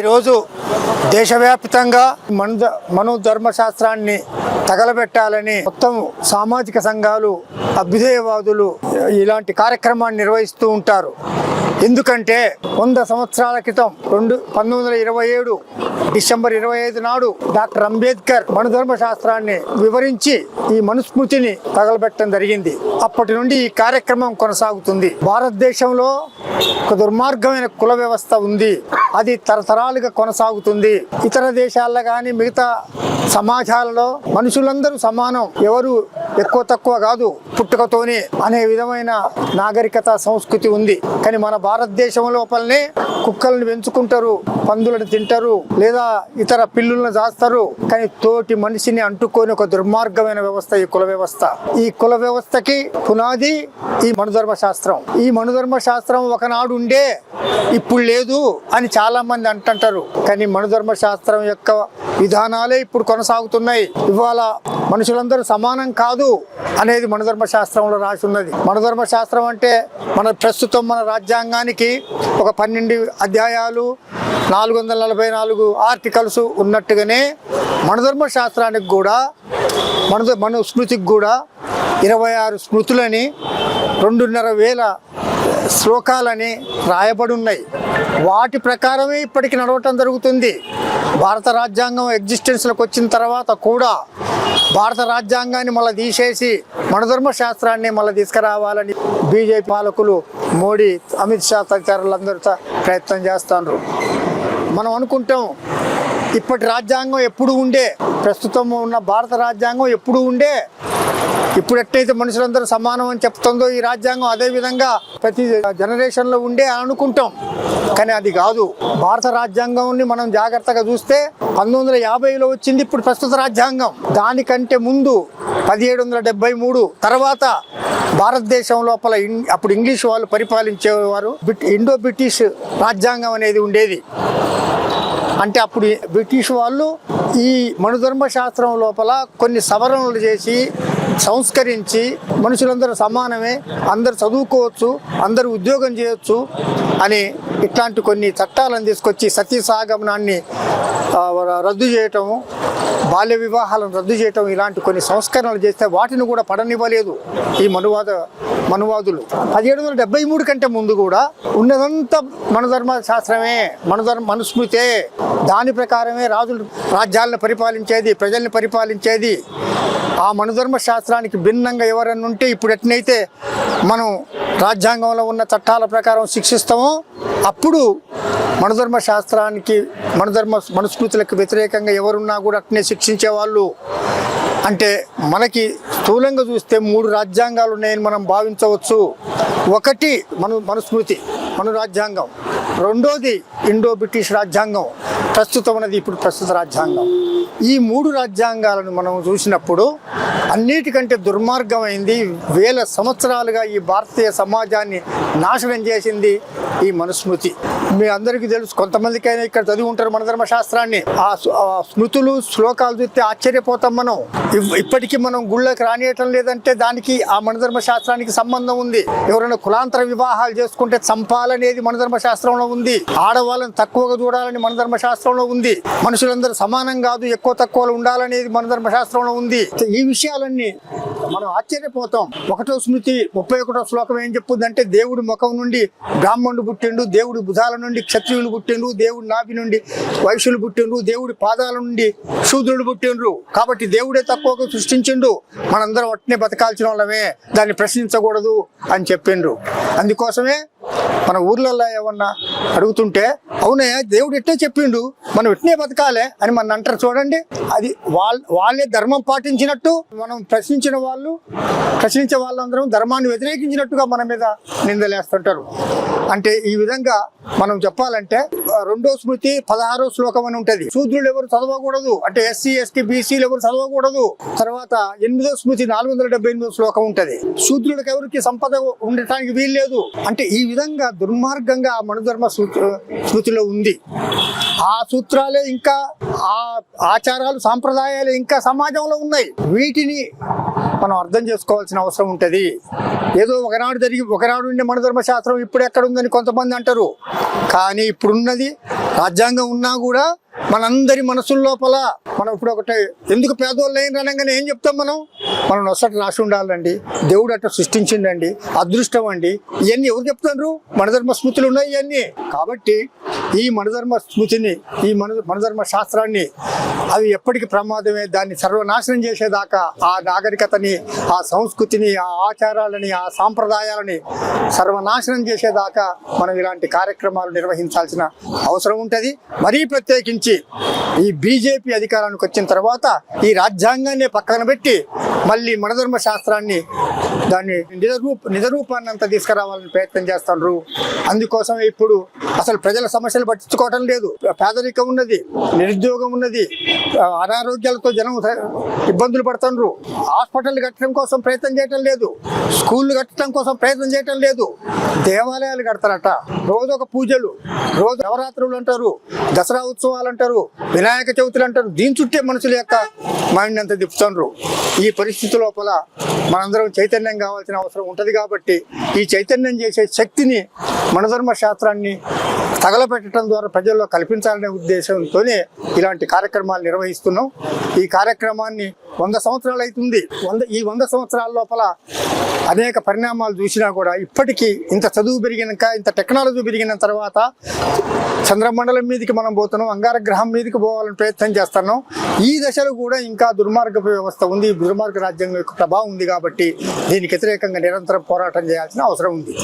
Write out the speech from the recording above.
ఈరోజు దేశవ్యాప్తంగా మను మను ధర్మశాస్త్రాన్ని తగలబెట్టాలని మొత్తం సామాజిక సంఘాలు అభ్యుదయవాదులు ఇలాంటి కార్యక్రమాన్ని నిర్వహిస్తూ ఉంటారు. ఎందుకంటే వంద సంవత్సరాల క్రితం రెండు పంతొమ్మిది వందల ఇరవై ఏడు డిసెంబర్ ఇరవై ఐదు నాడు డాక్టర్ అంబేద్కర్ మనుధర్మ శాస్త్రాన్ని వివరించి ఈ మనుస్మృతిని తగలబెట్టడం జరిగింది. అప్పటి నుండి ఈ కార్యక్రమం కొనసాగుతుంది. భారతదేశంలో ఒక దుర్మార్గమైన కుల వ్యవస్థ ఉంది. అది తరతరాలుగా కొనసాగుతుంది. ఇతర దేశాల్లో కానీ మిగతా సమాజాలలో మనుషులందరూ సమానం. ఎవరు ఎక్కువ తక్కువ కాదు పుట్టుకతోనే అనే విధమైన నాగరికత సంస్కృతి ఉంది. కానీ మన భారతదేశం లోపలనే కుక్కలను పెంచుకుంటారు పందులను తింటారు లేదా ఇతర పిల్లులను దాస్తారు. కానీ తోటి మనిషిని అంటుకొని ఒక దుర్మార్గమైన వ్యవస్థ ఈ కుల వ్యవస్థ. ఈ కుల వ్యవస్థకి పునాది ఈ మనుధర్మ శాస్త్రం ఈ మనుధర్మ శాస్త్రం ఒకనాడు ఉండే ఇప్పుడు లేదు అని చాలా మంది అంటుంటారు. కానీ మనుధర్మ శాస్త్రం యొక్క విధానాలే ఇప్పుడు కొనసాగుతున్నాయి. ఇవాళ మనుషులందరూ సమానం కాదు అనేది మనధర్మ శాస్త్రంలో రాసి ఉన్నది మనధర్మ శాస్త్రం అంటే మన ప్రస్తుతం మన రాజ్యాంగానికి ఒక పన్నెండు అధ్యాయాలు నాలుగు వందల నలభై నాలుగు ఆర్టికల్స్ ఉన్నట్టుగానే మనధర్మ శాస్త్రానికి కూడా మన మన స్మృతికి కూడా ఇరవై ఆరు స్మృతులని రెండున్నర వేల శ్లోకాలని రాయబడి ఉన్నాయి వాటి ప్రకారమే ఇప్పటికి నడవటం జరుగుతుంది. భారత రాజ్యాంగం ఎగ్జిస్టెన్స్లోకి వచ్చిన తర్వాత కూడా భారత రాజ్యాంగాన్ని మళ్ళీ తీసేసి మనధర్మ శాస్త్రాన్ని మళ్ళీ తీసుకురావాలని బీజేపీ పాలకులు మోడీ అమిత్ షా తదితరులందరూ ప్రయత్నం చేస్తున్నారు మనం అనుకుంటాం ఇప్పటి రాజ్యాంగం ఎప్పుడు ఉండే ప్రస్తుతం ఉన్న భారత రాజ్యాంగం ఎప్పుడు ఉండే ఇప్పుడు ఎట్టయితే మనుషులందరూ సమానం అని చెప్తుందో ఈ రాజ్యాంగం అదే విధంగా ప్రతి జనరేషన్లో ఉండే అనుకుంటాం. కానీ అది కాదు. భారత రాజ్యాంగంని మనం జాగ్రత్తగా చూస్తే పంతొమ్మిది వందల యాభైలో వచ్చింది ఇప్పుడు ప్రస్తుత రాజ్యాంగం. దానికంటే ముందు పదిహేడు వందల డెబ్బై మూడు తర్వాత భారతదేశం లోపల ఇన్- అప్పుడు ఇంగ్లీష్ వాళ్ళు పరిపాలించేవారు ఇండో బ్రిటిష్ రాజ్యాంగం అనేది ఉండేది. అంటే అప్పుడు బ్రిటిష్ వాళ్ళు ఈ మనుధర్మ శాస్త్రం లోపల కొన్ని సవరణలు చేసి సంస్కరించి మనుషులందరూ సమానమే అందరు చదువుకోవచ్చు అందరూ ఉద్యోగం చేయొచ్చు అని ఇట్లాంటి కొన్ని చట్టాలను తీసుకొచ్చి సతీ సాగమనాన్ని రద్దు చేయటము బాల్య వివాహాలను రద్దు చేయటం ఇలాంటి కొన్ని సంస్కరణలు చేస్తే వాటిని కూడా పడనివ్వలేదు ఈ మనువాద మనువాదులు. పదిహేడు వందల డెబ్బై మూడు కంటే ముందు కూడా ఉన్నదంతా మనధర్మ శాస్త్రమే మనధర్మ మనుస్మృతే. దాని ప్రకారమే రాజులు రాజ్యాలను పరిపాలించేది ప్రజల్ని పరిపాలించేది. ఆ మనుధర్మ శాస్త్రానికి భిన్నంగా ఎవరన్నా ఉంటే ఇప్పుడు ఎట్నైతే మనం రాజ్యాంగంలో ఉన్న చట్టాల ప్రకారం శిక్షిస్తామో అప్పుడు మనుధర్మ శాస్త్రానికి మనుధర్మ మనుస్మృతులకు వ్యతిరేకంగా ఎవరున్నా కూడా అట్నే శిక్షించే వాళ్ళు అంటే మనకి స్థూలంగా చూస్తే మూడు రాజ్యాంగాలు ఉన్నాయని మనం భావించవచ్చు. ఒకటి మను మనుస్మృతి మను రాజ్యాంగం రెండోది ఇండో బ్రిటిష్ రాజ్యాంగం. ప్రస్తుతం ఉన్నది ఇప్పుడు ప్రస్తుత రాజ్యాంగం. ఈ మూడు రాజ్యాంగాలను మనం చూసినప్పుడు అన్నిటికంటే దుర్మార్గమైంది వేల సంవత్సరాలుగా ఈ భారతీయ సమాజాన్ని నాశనం చేసింది ఈ మనుస్మృతి. మీ అందరికీ తెలుసు కొంతమందికైనా ఇక్కడ చదివి ఉంటారు మన ధర్మ శాస్త్రాన్ని ఆ స్మృతులు శ్లోకాలు చూస్తే ఆశ్చర్యపోతాం మనం. ఇప్పటికీ మనం గుళ్ళకి రానియటం లేదంటే దానికి ఆ మనధర్మ శాస్త్రానికి సంబంధం ఉంది. ఎవరైనా కులాంతర వివాహాలు చేసుకుంటే చంపాలనేది మనధర్మ శాస్త్రంలో ఉంది. ఆడవాళ్ళని తక్కువగా చూడాలని మనధర్మ శాస్త్రంలో ఉంది. మనుషులందరూ సమానం కాదు ఎక్కువ తక్కువలు ఉండాలనేది మనధర్మ శాస్త్రంలో ఉంది. ఈ విషయాలన్నీ మనం ఆశ్చర్యపోతాం. ఒకటో స్మృతి ముప్పై ఒకటో శ్లోకం ఏం చెప్పుందంటే దేవుడి ముఖం నుండి బ్రాహ్మణుడు పుట్టిండు దేవుడి భుజాల నుండి క్షత్రియులు పుట్టిండ్రు దేవుడు నాభి నుండి వైశ్యులు పుట్టిండ్రు దేవుడి పాదాల నుండి శూద్రుడు పుట్టిండ్రు. కాబట్టి దేవుడే తక్కువగా సృష్టించిండు. మనందరం ఒట్నే బతకాల్సిన వాళ్ళమే. దాన్ని ప్రశ్నించకూడదు అని చెప్పిండ్రు. అందుకోసమే మన ఊర్లలో ఏమన్నా అడుగుతుంటే అవునే దేవుడు ఎట్టే చెప్పిండు? మనం ఇట్నే బతకాలే అని మన అంటారు చూడండి. అది వాళ్ళ వాళ్ళే ధర్మం పాటించినట్టు మనం ప్రశ్నించిన వాళ్ళు ప్రశ్నించే వాళ్ళందరం ధర్మాన్ని వ్యతిరేకించినట్టుగా మన మీద నిందలేస్తుంటారు. అంటే ఈ విధంగా మనం చెప్పాలంటే రెండో స్మృతి పదహారో శ్లోకం అని ఉంటది. శూద్రులు ఎవరు చదవకూడదు? అంటే ఎస్సీ ఎస్టీ బీసీలు ఎవరు చదవకూడదు? తర్వాత ఎనిమిదో స్మృతి నాలుగు వందల డెబ్బై ఎనిమిదో శ్లోకం ఉంటది. శూద్రులకు ఎవరికి సంపద ఉండటానికి వీల్లేదు అంటే ఈ విధంగా దుర్మార్గంగా ఆ మనుధర్మ స్మృతిలో ఉంది. ఆ సూత్రాలే ఇంకా ఆ ఆచారాలు సాంప్రదాయాలు ఇంకా సమాజంలో ఉన్నాయి. వీటిని మనం అర్థం చేసుకోవాల్సిన అవసరం ఉంటుంది. ఏదో ఒకనాడు జరిగి ఒకనాడు ఉండే మన ధర్మశాస్త్రం ఇప్పుడు ఎక్కడ ఉందని కొంతమంది అంటారు. కానీ ఇప్పుడున్నది రాజ్యాంగం ఉన్నా కూడా మనందరి మనసుల లోపల మనం ఇప్పుడు ఒకటి ఎందుకు పేదోళ్ళు అయిన అనగానే ఏం చెప్తాం మనం? మనం నొసట రాసి ఉండాలండి. దేవుడు అట్లా సృష్టించిండండి. అదృష్టం అండి. ఇవన్నీ ఎవరు చెప్తున్నారు? మనధర్మ స్మృతులు ఉన్నాయి ఇవన్నీ కాబట్టి ఈ మనధర్మ స్మృతిని ఈ మన మనధర్మ శాస్త్రాన్ని అవి ఎప్పటికి ప్రమాదమే దాన్ని సర్వనాశనం చేసేదాకా ఆ నాగరికతని ఆ సంస్కృతిని ఆ ఆచారాలని ఆ సాంప్రదాయాలని సర్వనాశనం చేసేదాకా మనం ఇలాంటి కార్యక్రమాలు నిర్వహించాల్సిన అవసరం ఉంటుంది. మరీ ప్రత్యేకించి ఈ బీజేపీ అధికారానికి వచ్చిన తర్వాత ఈ రాజ్యాంగాన్ని పక్కన పెట్టి మళ్ళీ మనధర్మ శాస్త్రాన్ని దాన్ని నిజరూప నిజరూపాన్ని అంతా తీసుకురావాలని ప్రయత్నం చేస్తున్నారు అందుకోసం ఇప్పుడు అసలు ప్రజల సమస్యలు పట్టించుకోవటం లేదు. పేదరికం ఉన్నది నిరుద్యోగం ఉన్నది. అనారోగ్యాలతో జనం ఇబ్బందులు పడుతున్నారు హాస్పిటల్ కట్టడం కోసం ప్రయత్నం చేయటం లేదు. స్కూళ్ళు కట్టడం కోసం ప్రయత్నం చేయటం లేదు. దేవాలయాలు కడతారట. రోజు ఒక పూజలు. రోజు నవరాత్రులు అంటారు. దసరా ఉత్సవాలు అంటారు. వినాయక చవితులు అంటారు. దీని చుట్టే మనుషుల యొక్క మైండ్ అంతా తిప్పుతున్నారు ఈ పరిస్థితి లోపల మనందరం చైతన్యం కావాల్సిన అవసరం ఉంటుంది కాబట్టి ఈ చైతన్యం చేసే శక్తిని మనధర్మ శాస్త్రాన్ని తగలపెట్టడం ద్వారా ప్రజల్లో కల్పించాలనే ఉద్దేశంతోనే ఇలాంటి కార్యక్రమాలు నిర్వహిస్తున్నాం. ఈ కార్యక్రమాన్ని వంద సంవత్సరాలు అవుతుంది. వంద ఈ వంద సంవత్సరాల లోపల అనేక పరిణామాలు చూసినా కూడా ఇప్పటికీ ఇంత చదువు పెరిగినాక ఇంత టెక్నాలజీ పెరిగిన తర్వాత చంద్రమండలం మీదకి మనం పోతున్నాం అంగారగ్రహం మీదకి పోవాలని ప్రయత్నం చేస్తున్నాం. ఈ దశలో కూడా ఇంకా దుర్మార్గ వ్యవస్థ ఉంది. దుర్మార్గ రాజ్యాంగం యొక్క ప్రభావం ఉంది కాబట్టి దీనికి వ్యతిరేకంగా నిరంతరం పోరాటం చేయాల్సిన అవసరం ఉంది.